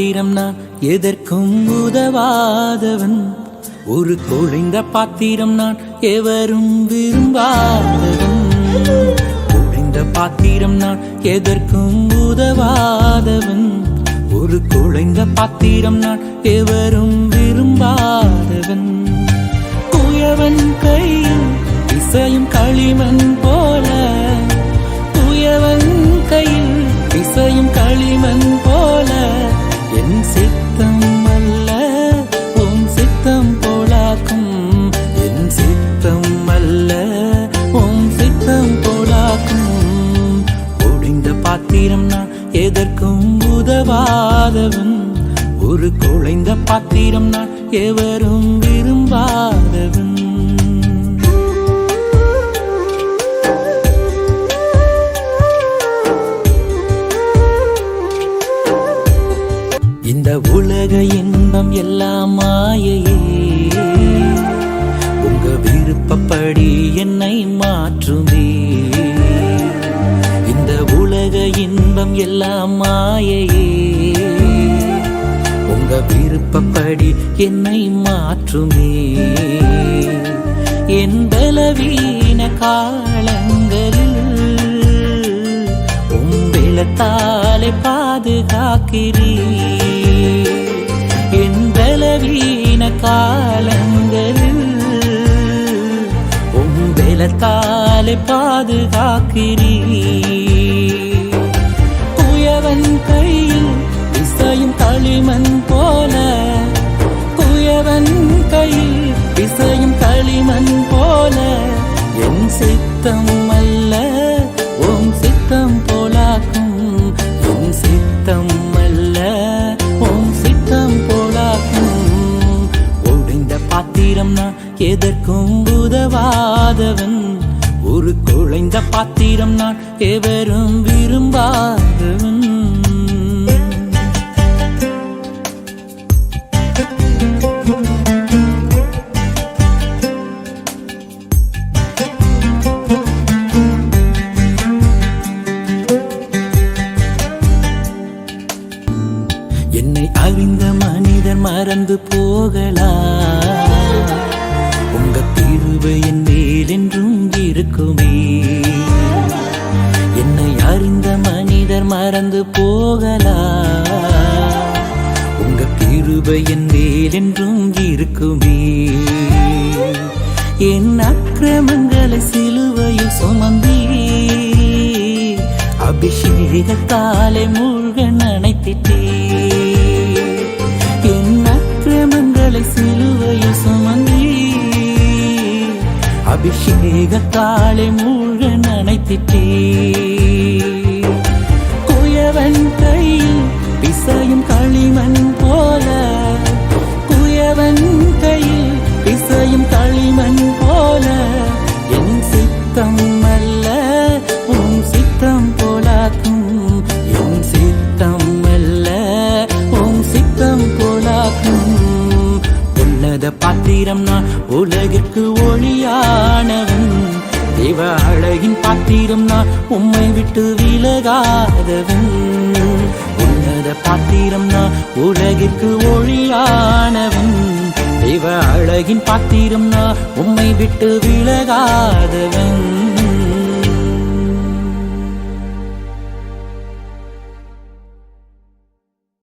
பாத்திரம் நான் எதற்கும் உதவாதவன். ஒரு குழைந்த பாத்திரம் நான் எவரும் விரும்பாதவன். குழைந்த பாத்திரம் நான் எதற்கும் உதவாதவன். ஒரு குழைந்த பாத்திரம் நான் எவரும் விரும்பாதவன். குயவன் கையில் இசையும் களிமண் போல ஒரு குழைந்த பாத்திரம் நான் எவரும் விரும்பாதவன். இந்த உலக இன்பம் எல்லாம் மாயையே. உங்க விருப்பப்படி என்னை மாற்றுமே. இந்த உலக இன்பம் எல்லாம் மாயையே. உங்க விருப்பப்படி என்னை மாற்றுமே. என் பலவீன காலங்களில் உம்பிளத்தாலே பாதுகாக்கிறீ என் பலவீன காலங்களில் உம்பிளத்தாலே பாதுகாக்கிறீ குயவன் கையில் களிமண் போல குயவன் கையில் இசையும் களிமண் போல என் சித்தம் அல்ல உன் சித்தம் போலாக்கும். உன் சித்தம் அல்ல உன் சித்தம் போலாக்கும். ஒடிந்த பாத்திரம் நான் எதற்கும் உதவாதவன். ஒரு குழைந்த பாத்திரம் நான் எவரும் விரும்பாதவன். மனிதர் மறந்து போகலா உங்க தீர்வு என் மேலென்றும் இருக்குமே. என்னை அறிந்த மனிதர் மறந்து போகலா உங்க கிருபை என் மேலென்றும் இருக்குமே. என் அக்கிரமங்களை சிலுவையில் சுமந்தீ. அபிஷேகத்தாலே மூழ்க நினைத்திட்டே. சிலுவையில் சுமந்தி அபிஷேகத்தாளை மூழ்க நினைத்திட்டே பாத்திரம் நான் உலகிற்கு ஒளியானவன். தேவ அழகின் பாத்திரம் நான் உம்மை விட்டு விலகாதவன். உன்னத பாத்திரம் நான் உலகிற்கு ஒளியானவன். தேவ அழகின் பாத்திரம் நான் உம்மை விட்டு விலகாதவன்.